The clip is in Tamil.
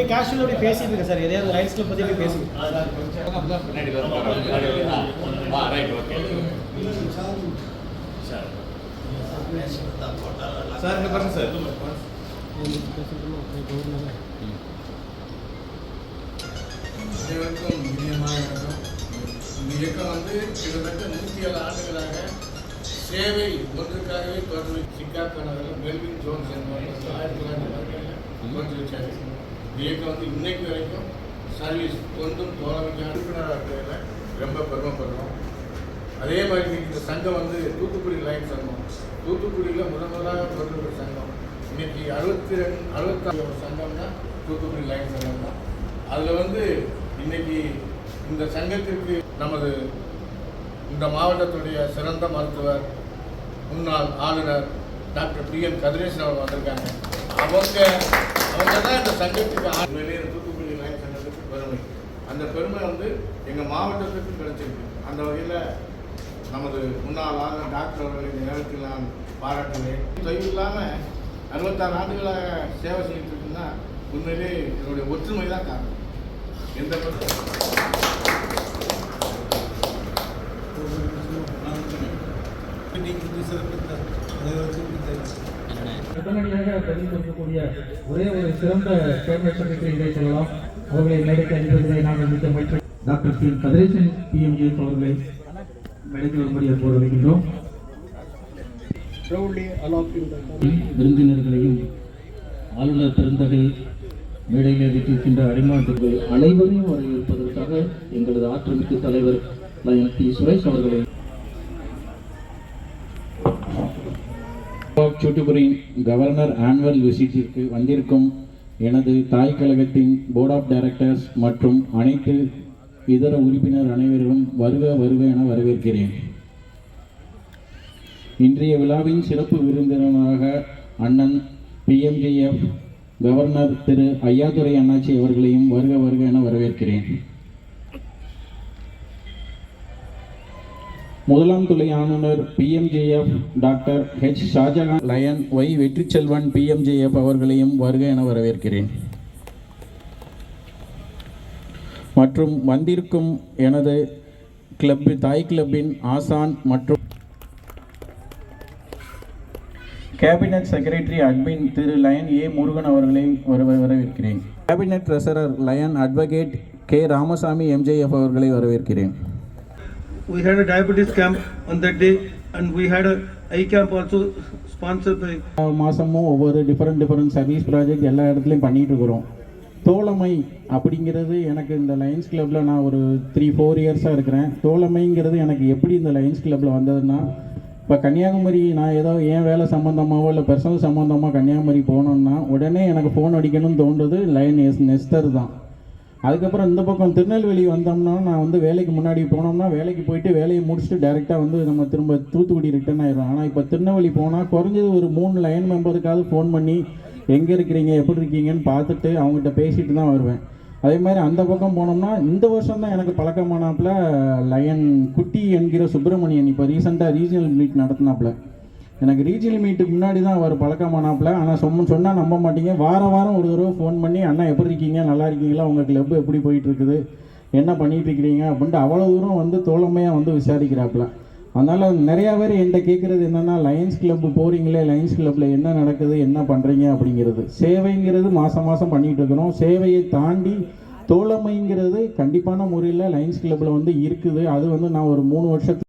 அப்படியே கேஷுவல் அப்படியே பேசிட்டு இருக்கேன் சார். எதையாவது லைன்ஸ் கிளப் பற்றி அப்படியே பேசுங்க. பின்னாடி சார் இங்க பாருங்க சார். அனைவருக்கும் இனியமான வணக்கம் இந்த இயக்கம் வந்து கிட்டத்தட்ட நூற்றி ஏழு ஆண்டுகளாக சேவை ஒன்றுக்காகவே தொடர்ந்து சிக்காக்கானவர்கள் மெல்வின் ஜோன்ஸ் என்பவர்கள் ஆயிரத்தி தொள்ளாயிரத்தி இந்த இயக்கம் வந்து இன்னைக்கு வரைக்கும் சர்வீஸ் ஒன்றும் தோழமைக்கான உறுப்பினராக இருக்கிறதுல ரொம்ப பெருமைப்படுறோம். அதே மாதிரி இந்த சங்கம் வந்து தூத்துக்குடி லைன் சங்கம். தூத்துக்குடியில் முதன் முதலாக தொடர்ந்து ஒரு சங்கம். இன்னைக்கு அறுபத்தி ரெண்டு அறுபத்தாறு ஒரு சங்கம்னா தூத்துக்குடி லைன் சங்கம் தான். அதில் வந்து இன்னைக்கு இந்த சங்கத்திற்கு நமது இந்த மாவட்டத்துடைய சிறந்த மருத்துவர் முன்னாள் ஆளுநர் டாக்டர் பி எம் கதிரேசன் அவர் வந்திருக்காங்க. அவங்க அவங்க தான் இந்த சங்கத்துக்கு ஆளுநரே தூத்துக்குடி லைன் சங்கத்துக்கு பெருமை. அந்த பெருமை வந்து எங்கள் மாவட்டத்துக்கு கிடைச்சிருக்கு. அந்த வகையில் நமது முன்னாள் டாக்டர் அவர்களை இந்த நேரத்தில் நான் பாராட்டுகிறேன். தொய்வு இல்லாமல் அறுபத்தாறு ஆண்டுகளாக சேவை செஞ்சுட்டு இருக்குன்னா உண்மையிலே என்னுடைய ஒற்றுமை தான் காரணம். எந்த அணிந்திருக்கக்கூடிய ஒரே ஒரு சிறந்த கேபினட் செக்ரட்டரி இதை சொல்லலாம். அவர்களை மேடைக்கு அனுப்புவதை நாங்கள் மிக்க மகிழ்ச்சி டாக்டர் பி கதிரேசன் பிஎம்ஜிஎஃப் அவர்களை மேடைக்கு வரும்படி அன்போடு வைக்கின்றோம் விருந்தினர்களையும் ஆளுநர் பெருந்தகை மேடையில் வீட்டிருக்கின்ற அடிமாட்டுகள் அனைவரையும் வரவேற்பதற்காக எங்களது ஆற்றமிக்க தலைவர் லயன் டி சுரேஷ் அவர்களை ஆஃப் தூத்துக்குடியின் கவர்னர் ஆனுவல் விசிட்டிற்கு வந்திருக்கும் எனது தாய் கழகத்தின் போர்ட் ஆஃப் டைரக்டர்ஸ் மற்றும் அனைத்து இதர உறுப்பினர் அனைவரும் வருக வருக என வரவேற்கிறேன். இன்றைய விழாவின் சிறப்பு விருந்தினராக அண்ணன் பிஎம்ஜிஎஃப் கவர்னர் திரு ஐயாதுரை அண்ணாச்சி அவர்களையும் வருக வருக என வரவேற்கிறேன். முதலாம் துளை ஆளுநர் PMJF doctor H. Shahjahan. Lion Y Vetriselvan PMJF அவர்களையும் வருக என வரவேற்கிறேன். மற்றும் வந்திருக்கும் எனது கிளப் தாய் கிளப்பின் ஆசான் மற்றும் cabinet secretary admin Thiru lion A. Murugan அவர்களையும் வர வரவேற்கிறேன். Cabinet treasurer lion advocate K. Ramasamy MJF அவர்களை வரவேற்கிறேன். We had a diabetes camp on that day and we had a eye camp also sponsor by மாதமும் ஒவ்வொரு டிஃப்ரெண்ட் டிஃப்ரெண்ட் சர்வீஸ் ப்ராஜெக்ட் எல்லா இடத்துலையும் பண்ணிகிட்டு இருக்கிறோம். தோழமை அப்படிங்கிறது எனக்கு இந்த லயன்ஸ் கிளப்பில் நான் ஒரு த்ரீ ஃபோர் இயர்ஸாக இருக்கிறேன். தோழமைங்கிறது எனக்கு எப்படி இந்த லயன்ஸ் கிளப்பில் வந்ததுன்னா இப்போ கன்னியாகுமரி நான் ஏதோ என் வேலை சம்மந்தமாகவோ இல்லை பர்சனல் சம்மந்தமாக கன்னியாகுமரி போனோன்னா உடனே எனக்கு ஃபோன் அடிக்கணும்னு தோன்றது லயன் எஸ் நெஸ்டர் தான். அதுக்கப்புறம் இந்த பக்கம் திருநெல்வேலி வந்தோம்னா நான் வந்து வேலைக்கு முன்னாடி போனோம்னா வேலைக்கு போயிட்டு வேலையை முடிச்சுட்டு டேரெக்டாக வந்து நம்ம திரும்ப தூத்துக்குடி ரிட்டர்ன் ஆயிடும் ஆனால் இப்போ திருநெல்வேலி போனால் குறைஞ்சது ஒரு மூணு லைன் மெம்பருக்காவது ஃபோன் பண்ணி எங்கே இருக்கிறீங்க? எப்படி இருக்கீங்கன்னு பார்த்துட்டு அவங்ககிட்ட பேசிட்டு தான் வருவேன். அதே மாதிரி அந்த பக்கம் போனோம்னா இந்த வருஷம் தான் எனக்கு பழக்கமானாப்புல லயன் குட்டி என்கிற சுப்பிரமணியன் இப்போ ரீசெண்டாக ரீஜனல் மீட் நடத்தினாப்புல. எனக்கு ரீஜியல் மீட்டுக்கு முன்னாடி தான் அவர் பழக்கமானாப்பில். ஆனால் சொன்ன சொன்னால் நம்ப மாட்டீங்க. வாரம் வாரம் ஒரு தடவை ஃபோன் பண்ணி அண்ணா எப்படி இருக்கீங்க? நல்லா இருக்கீங்களா? உங்கள் கிளப் எப்படி போயிட்டுருக்குது? என்ன பண்ணிகிட்டு இருக்கிறீங்க அப்படின்ட்டு அவ்வளோ தூரம் வந்து தோழமையாக வந்து விசாரிக்கிறாப்புல. அதனால் நிறையா பேர் என்கிட்ட கேட்குறது என்னென்னா லயன்ஸ் கிளப்பு போகிறீங்களே லயன்ஸ் கிளப்பில் என்ன நடக்குது? என்ன பண்ணுறீங்க அப்படிங்கிறது. சேவைங்கிறது மாதம் மாதம் பண்ணிகிட்டு இருக்கிறோம் சேவையை தாண்டி தோழமைங்கிறது கண்டிப்பான முறையில் லயன்ஸ் கிளப்பில் வந்து இருக்குது. அது வந்து நான் ஒரு மூணு வருஷத்துக்கு